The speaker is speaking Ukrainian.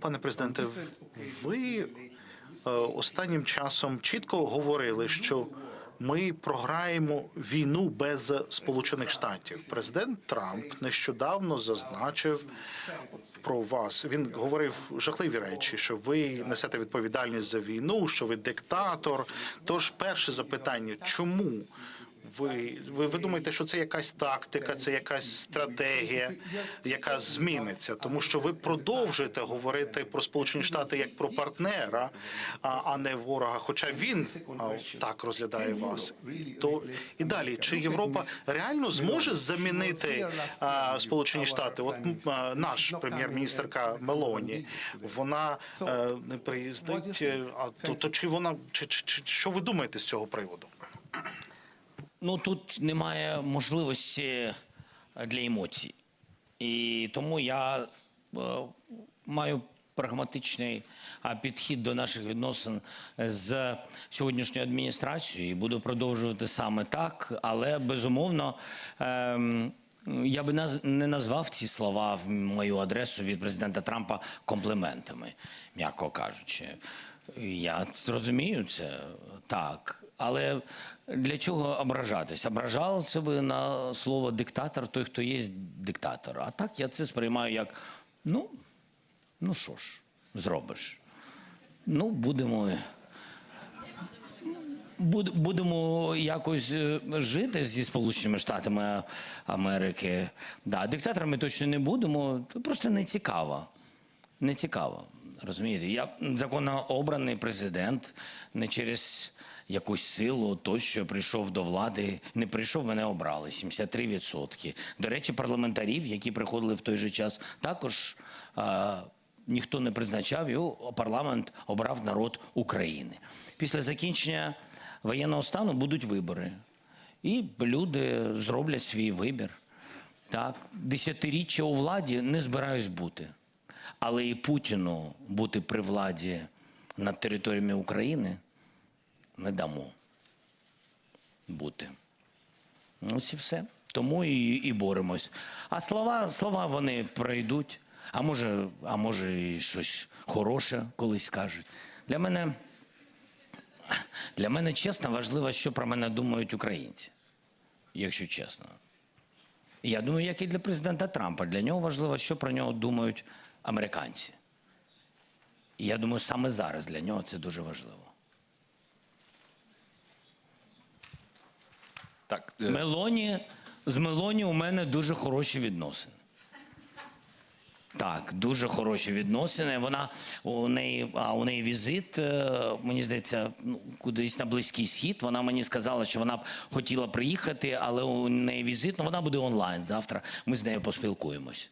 Пане президенте, ви е, останнім часом чітко говорили, що ми програємо війну без Сполучених Штатів. Президент Трамп нещодавно зазначив про вас. Він говорив жахливі речі, що ви несете відповідальність за війну, що ви диктатор. Тож перше запитання: чому? Ви, ви, ви думаєте, що це якась тактика, це якась стратегія, яка зміниться, тому що ви продовжуєте говорити про Сполучені Штати як про партнера, а, а не ворога. Хоча він а, так розглядає вас. То і далі, чи Європа реально зможе замінити а, Сполучені Штати? От а, наш прем'єр-міністрка Мелоні, вона е, не приїздить. е, А то, то чи вона чи, чи, чи що ви думаєте з цього приводу? Ну тут немає можливості для емоцій. І тому я е, маю прагматичний підхід до наших відносин з сьогоднішньою адміністрацією і буду продовжувати саме так. Але безумовно ем, я би не назвав ці слова в мою адресу від президента Трампа компліментами, м'яко кажучи. Я розумію це так. Але для чого ображатися? Ображався би на слово диктатор той, хто є диктатор. А так я це сприймаю як ну, ну що ж, зробиш. Ну, будемо. Будемо якось е, жити зі Сполученими Штатами Америки. Да, диктаторами точно не будемо. Просто не цікаво. Не цікаво. Розумієте? Я законно обраний президент не через якусь силу, тощо прийшов до влади. Не прийшов, мене обрали 73%. До речі, парламентарів, які приходили в той же час, також а, ніхто не призначав його. Парламент обрав народ України. Після закінчення воєнного стану будуть вибори. І люди зроблять свій вибір. Так, десятиріччя у владі не збираюсь бути. Але і Путіну бути при владі над територіями України не дамо бути. Ось і все. Тому і, і боремось. А слова, слова вони пройдуть. А може, а може, і щось хороше колись скажуть. Для мене, для мене чесно важливо, що про мене думають українці, якщо чесно. Я думаю, як і для президента Трампа. Для нього важливо, що про нього думають американці. І я думаю, саме зараз для нього це дуже важливо. Так, е, Мелоні, з Мелоні у мене дуже хороші відносини. Так, дуже хороші відносини. Вона у неї, а у неї візит, е, мені здається, ну, кудись на Близький Схід. Вона мені сказала, що вона б хотіла приїхати, але у неї візит, ну вона буде онлайн завтра. Ми з нею поспілкуємось.